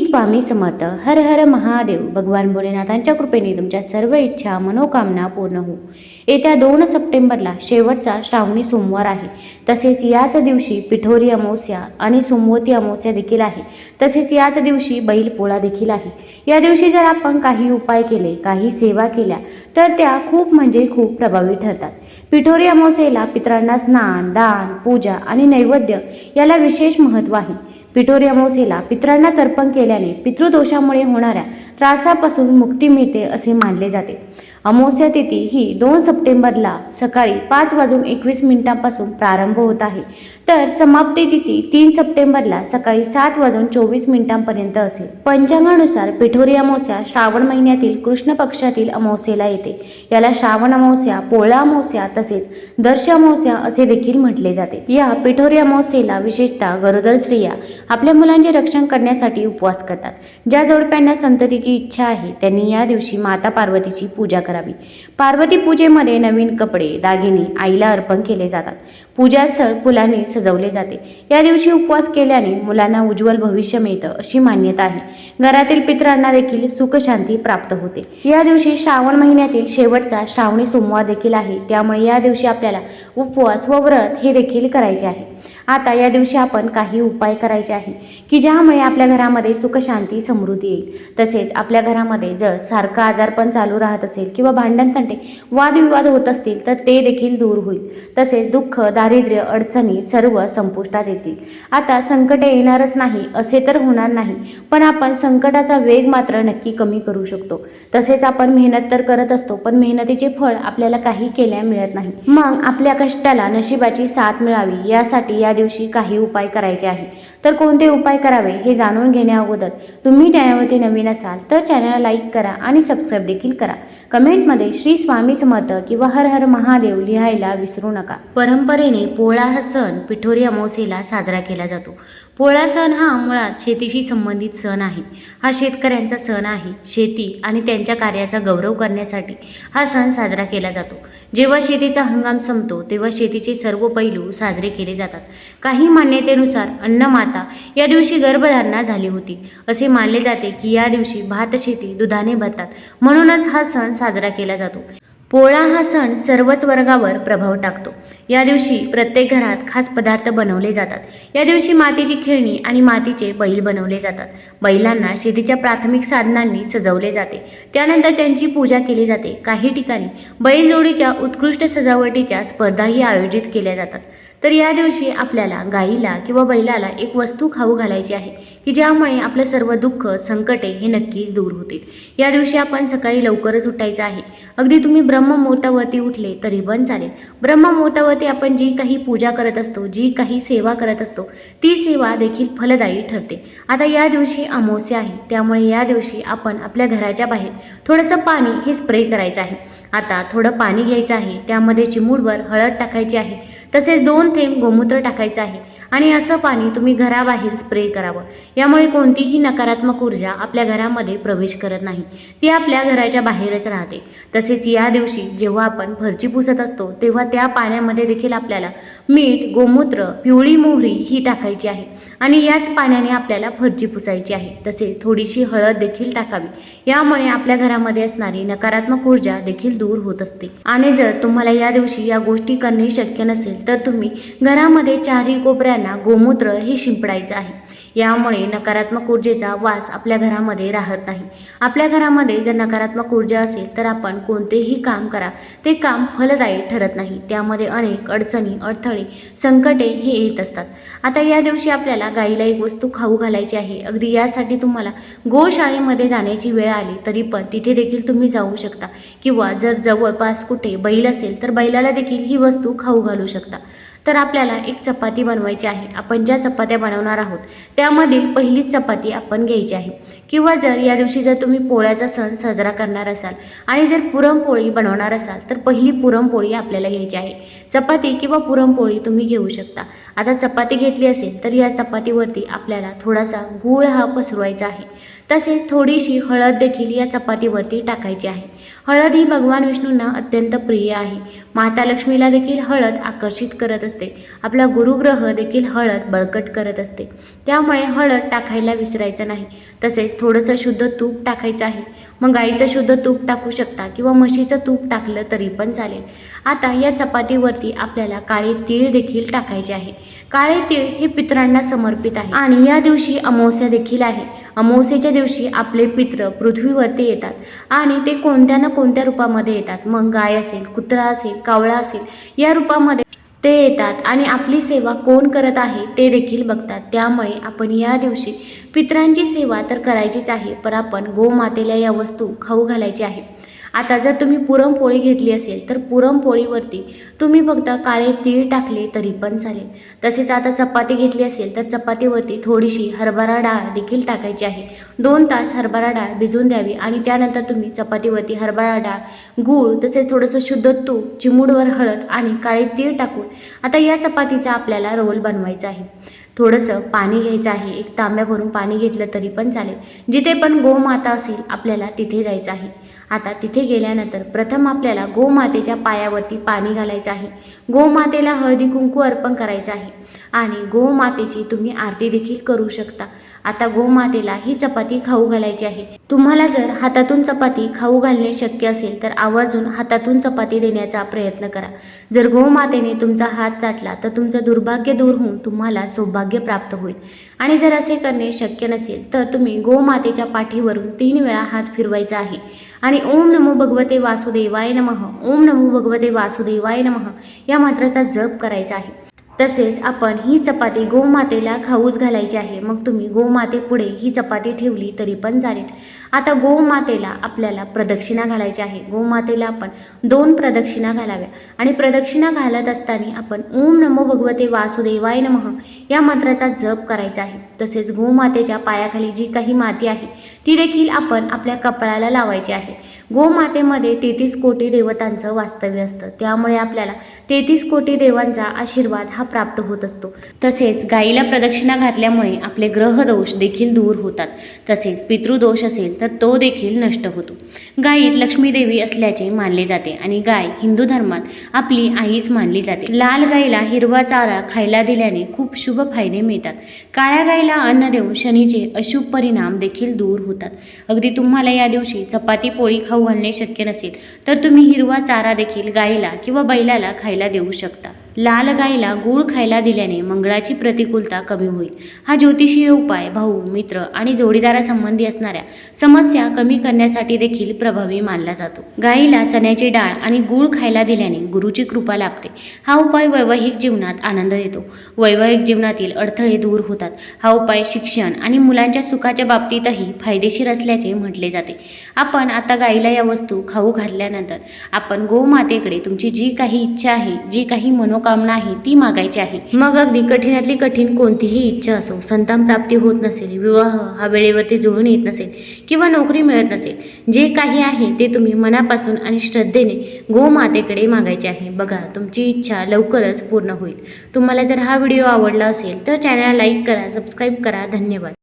स्वामी समर्थ. हर हर महादेव. भगवान भोलेनाथांच्या कृपेने तुमच्या सर्व इच्छा मनोकामना पूर्ण हो येत्या दोन सप्टेंबरला शेवटचा श्रावणी सोमवार आहे. तसेच याच दिवशी पिठोरी अमावस्या आणि सोमवती अमावस्या देखील आहे. तसेच याच दिवशी बैलपोळा देखील आहे. या दिवशी जर आपण काही उपाय केले काही सेवा केल्या तर त्या खूप म्हणजे खूप प्रभावी ठरतात. पिठोरी अमावस्येला पितरांना स्नान दान पूजा आणि नैवेद्य याला विशेष महत्त्व आहे. पिठोरी अमावस्येला पितरांना तर्पण केल्याने पितृदोषामुळे होणाऱ्या त्रासापासून मुक्ती मिळते असे मानले जाते. अमावस्या तिथी ही दोन सप्टेंबरला सकाळी पाच वाजून एकवीस मिनिटांपासून प्रारंभ होत आहे. तर समाप्ती तिथी तीन सप्टेंबरला सकाळी सात वाजून चोवीस मिनिटांपर्यंत असेल. पंचांगानुसार पिठोरी अमावस्या श्रावण महिन्यातील कृष्ण पक्षातील अमावस्येला येते. याला श्रावण अमावस्या पोळा अमावस्या तसेच दर्श अमावस्या असे देखील म्हटले जाते. या पिठोरी अमावस्येला विशेषतः गरोदर स्त्रिया आपल्या मुलांचे रक्षण करण्यासाठी उपवास करतात. ज्या जोडप्यांना संततीची इच्छा आहे त्यांनी या दिवशी माता पार्वतीची पूजा करावी. पार्वती पूजेमध्ये नवीन कपडे दागिने आईला अर्पण केले जातात. पूजास्थळ फुलांनी सजवले जाते. या दिवशी उपवास केल्याने मुलांना उज्ज्वल भविष्य मिळतं अशी मान्यता आहे. घरातील पितरांना देखील सुखशांती प्राप्त होते. या दिवशी श्रावण महिन्यातील शेवटचा श्रावणी सोमवार देखील आहे. त्यामुळे या दिवशी आपल्याला उपवास व व्रत हे देखील करायचे आहे. आता या दिवशी आपण काही उपाय करायचे आहे की ज्यामुळे आपल्या घरामध्ये सुखशांती समृद्धी येईल. तसेच आपल्या घरामध्ये जर सारखं आजारपण चालू राहत असेल किंवा भांडण तंटे वादविवाद होत असतील तर ते देखील दूर होईल. तसेच दुःख दारिद्र्य अडचणी सर्व संपुष्टात येतील. आता संकटे येणारच नाही असे तर होणार नाही पण आपण संकटाचा वेग मात्र नक्की कमी करू शकतो. तसेच आपण मेहनत तर करत असतो पण मेहनतीचे फळ आपल्याला काही केल्या मिळत नाही. मग आपल्या कष्टाला नशिबाची साथ मिळावी यासाठी या दिवशी काही उपाय करायचे आहे. तर कोणते उपाय करावे हे जाणून घेण्या अगोदर तुम्ही चॅनलवरती नवीन असाल तर चॅनलला लाईक करा आणि सबस्क्राईब देखील करा. कमेंटमध्ये श्री स्वामी समर्थ किंवा हर हर महादेव लिहायला विसरू नका. परंपरेने पोळा हा सण पिठोरी अमावस्येला साजरा केला जातो. पोळा सण हा मुळात शेतीशी संबंधित सण आहे. हा शेतकऱ्यांचा सण आहे. शेती आणि त्यांच्या कार्याचा गौरव करण्यासाठी हा सण साजरा केला जातो. जेव्हा शेतीचा हंगाम संपतो तेव्हा शेतीचे सर्व पैलू साजरे केले जातात. काही मान्यतेनुसार अन्नमाता या दिवशी गर्भधारणा झाली होती. असे मानले जाते की या दिवशी भातशेती दुधाने भरतात. म्हणूनच हा सण साजरा केला जातो. पोळा हा सण सर्वच वर्गावर प्रभाव टाकतो. या दिवशी प्रत्येक घरात खास पदार्थ बनवले जातात. या दिवशी मातीची खेळणी आणि मातीचे बैल बनवले जातात. बैलांना शेतीच्या प्राथमिक साधनांनी सजवले जाते. त्यानंतर त्यांची पूजा केली जाते. काही ठिकाणी बैलजोडीच्या उत्कृष्ट सजावटीच्या स्पर्धाही आयोजित केल्या जातात. तर या दिवशी आपल्याला गाईला किंवा बैलाला एक वस्तू खाऊ घालायची आहे की ज्यामुळे आपलं सर्व दुःख संकटे हे नक्कीच दूर होतील. या दिवशी आपण सकाळी लवकरच उठायचं आहे. अगदी तुम्ही ब्रह्ममुहूर्तावरती उठले तरी पण चालेल. ब्रह्ममुहूर्तावरती आपण जी काही पूजा करत असतो जी काही सेवा करत असतो ती सेवा देखील फलदायी ठरते. आता या दिवशी अमावस्या आहे त्यामुळे या दिवशी आपण आपल्या घराच्या बाहेर थोडंसं पाणी हे स्प्रे करायचं आहे. आता थोडं पाणी घ्यायचं आहे त्यामध्ये चिमूडवर हळद टाकायची आहे. तसेच दोन थेंब गोमूत्र टाकायचं आहे. आणि असं पाणी तुम्ही घराबाहेर स्प्रे करावं. यामुळे कोणतीही नकारात्मक ऊर्जा आपल्या घरामध्ये प्रवेश करत नाही. ती आपल्या घराच्या बाहेरच राहते. तसेच या दिवशी जेव्हा आपण फरची पुसत असतो तेव्हा त्या पाण्यामध्ये देखील आपल्याला मीठ गोमूत्र पिवळी मोहरी ही टाकायची आहे. आणि याच पाण्याने आपल्याला फरची पुसायची आहे. तसेच थोडीशी हळद देखील टाकावी. यामुळे आपल्या घरामध्ये असणारी नकारात्मक ऊर्जा देखील दूर होत असते. आणि जर तुम्हाला या दिवशी या गोष्टी करणे शक्य नसेल तर तुम्ही घरामध्ये चारही कोपऱ्यांना गोमूत्र हे शिंपडायचं आहे. यामुळे नकारात्मक ऊर्जेचा वास आपल्या घरामध्ये राहत नाही. आपल्या घरामध्ये जर नकारात्मक ऊर्जा असेल तर आपण कोणतेही काम करा. ते काम फलदायी ठरत नाही. त्यामध्ये अनेक अडचणी अडथळे संकटे हे येत असतात. आता या दिवशी आपल्याला गाईला एक वस्तू खाऊ घालायची आहे. अगदी यासाठी तुम्हाला गोशाळेमध्ये जाण्याची वेळ आली तरी पण तिथे देखील तुम्ही जाऊ शकता. किंवा जर जवळपास कुठे बैल असेल तर बैलाला देखील ही वस्तू खाऊ घालू शकता. तर आपल्याला एक चपाती बनवायची आहे. आपण ज्या चपात्या बनवणार आहोत त्यामधील पहिलीच चपाती आपण घ्यायची आहे. किंवा जर या दिवशी जर तुम्ही पोळ्याचा सण साजरा करणार असाल आणि जर पुरणपोळी बनवणार असाल तर पहिली पुरणपोळी आपल्याला घ्यायची आहे. चपाती किंवा पुरणपोळी तुम्ही घेऊ शकता. आता चपाती घेतली असेल तर या चपातीवरती आपल्याला थोडासा गूळ हा पसरवायचा आहे. तसेच थोडीशी हळद देखील या चपातीवरती टाकायची आहे. हळद ही भगवान विष्णूंना अत्यंत प्रिय आहे. माता लक्ष्मीला देखील हळद आकर्षित करत असते. आपला गुरुग्रह देखील हळद बळकट करत असते. त्यामुळे हळद टाकायला विसरायचं नाही. तसेच थोडंसं शुद्ध तूप टाकायचं आहे. मग गाईचं शुद्ध तूप टाकू शकता किंवा म्हशीचं तूप टाकलं तरी पण चालेल. आता या चपातीवरती आपल्याला काळे तीळ देखील टाकायचे आहे. काळे तीळ हे पितरांना समर्पित आहे. आणि या दिवशी अमावस्या देखील आहे. अमावस्येच्या दिवशी आपले पित्र पृथ्वीवरती येतात आणि ते कोणत्या ना कोणत्या रूपामध्ये येतात? मग गाय असेल कुत्रा असेल कावळा असेल या रूपामध्ये ते येतात आणि आपली सेवा कोण करत आहे ते देखील बघतात. त्यामुळे आपण या दिवशी पितरांची सेवा तर करायचीच आहे पण आपण गोमातेला या वस्तू खाऊ घालायची आहे. आता जर तुम्ही पुरणपोळी घेतली असेल तर पुरणपोळीवरती तुम्ही फक्त काळे तीळ टाकले तरी पण चालेल. तसेच आता चपाती घेतली असेल तर चपातीवरती थोडीशी हरभरा डाळ देखील टाकायची आहे. दोन तास हरभरा डाळ भिजवून द्यावी आणि त्यानंतर तुम्ही चपातीवरती हरभरा डाळ गूळ तसेच थोडंसं शुद्ध तूप चिमूडवर हळद आणि काळे तीळ टाकून आता या चपातीचा आपल्याला रोल बनवायचा आहे. थोडंसं पाणी घ्यायचं आहे एक तांब्या भरून पाणी घेतलं तरी पण चालेल. जिथे पण गोमाता असेल आपल्याला तिथे जायचं आहे. आता तिथे गेल्यानंतर प्रथम आपल्याला गोमातेच्या पायावरती पाणी घालायचं आहे. गोमातेला हळदी कुंकू अर्पण करायचं आहे. आणि गोमातेची तुम्ही आरती देखील करू शकता. आता गोमातेला ही चपाती खाऊ घालायची आहे. तुम्हाला जर हातातून चपाती खाऊ घालणे शक्य असेल तर आवर्जून हातातून चपाती देण्याचा प्रयत्न करा. जर गोमातेने तुमचा हात चाटला तर तुमचं दुर्भाग्य दूर होऊन तुम्हाला सौभाग्य प्राप्त होईल. आणि जर असे करणे शक्य नसेल तर तुम्ही गोमातेच्या पाठीवरून तीन वेळा हात फिरवायचा आहे. आणि ओम नमो भगवते वासुदेवाय नमः. ओम नमो भगवते वासुदेवाय नमः. या मंत्राचा जप करायचा आहे. तसेच आपण ही चपाती गोमातेला खाऊच घालायची आहे. मग तुम्ही गोमातेपुढे ही चपाती ठेवली तरी पण चालेल. आता गोमातेला आपल्याला प्रदक्षिणा घालायची आहे. गोमातेला आपण दोन प्रदक्षिणा घालाव्या. आणि प्रदक्षिणा घालत असताना आपण ओम नमो भगवते वासुदेवाय नमः या मंत्राचा जप करायचा आहे. तसेच गोमातेच्या पायाखाली जी काही माती आहे ती देखील आपण आपल्या कपाळाला लावायची आहे. गोमातेमध्ये तेहतीस कोटी देवतांचं वास्तव्य असतं. त्यामुळे आपल्याला तेहतीस कोटी देवांचा आशीर्वाद हा प्राप्त होत असतो. तसेच गाईला प्रदक्षिणा घातल्यामुळे आपले ग्रहदोष देखील दूर होतात. तसेच पितृदोष असेल तर तो देखील नष्ट होतो. गायीत लक्ष्मीदेवी असल्याचे मानले जाते आणि गाय हिंदू धर्मात आपली आईच मानली जाते. लाल गाईला हिरवा चारा खायला दिल्याने खूप शुभ फायदे मिळतात. काळ्या गाईला अन्न देऊन शनीचे अशुभ परिणाम देखील दूर होतात. अगदी तुम्हाला या दिवशी चपाती पोळी खाऊ घालणे शक्य नसेल तर तुम्ही हिरवा चारा देखील गाईला किंवा बैलाला खायला देऊ शकता. लाल गाईला गूळ खायला दिल्याने मंगळाची प्रतिकूलता कमी होईल. हा ज्योतिषीय उपाय भाऊ मित्र आणि जोडीदारासंबंधी असणाऱ्या समस्या कमी करण्यासाठी देखील प्रभावी मानला जातो. गाईला चण्याची डाळ आणि गूळ खायला दिल्याने गुरुची कृपा लाभते. हा उपाय वैवाहिक जीवनात आनंद देतो. वैवाहिक जीवनातील अडथळे दूर होतात. हा उपाय शिक्षण आणि मुलांच्या सुखाच्या बाबतीतही फायदेशीर असल्याचे म्हटले जाते. आपण आता गाईला या वस्तू खाऊ घातल्यानंतर आपण गोमातेकडे तुमची जी काही इच्छा आहे जी काही मनो मनोकामना आहे ती मागायची आहे. मग अगदी कठीणातली कठीण कोणतीही इच्छा असो संतान प्राप्ती होत नसेल विवाह हा वेळेवरती जुळून येत नसेल किंवा नोकरी मिळत नसेल जे काही आहे ते तुम्ही मनापासून आणि श्रद्धेने गोमातेकडे मागायचे आहे. बघा तुमची इच्छा लवकरच पूर्ण होईल. तुम्हाला जर हा व्हिडिओ आवडला असेल तर चॅनल लाईक करा सबस्क्राईब करा. धन्यवाद.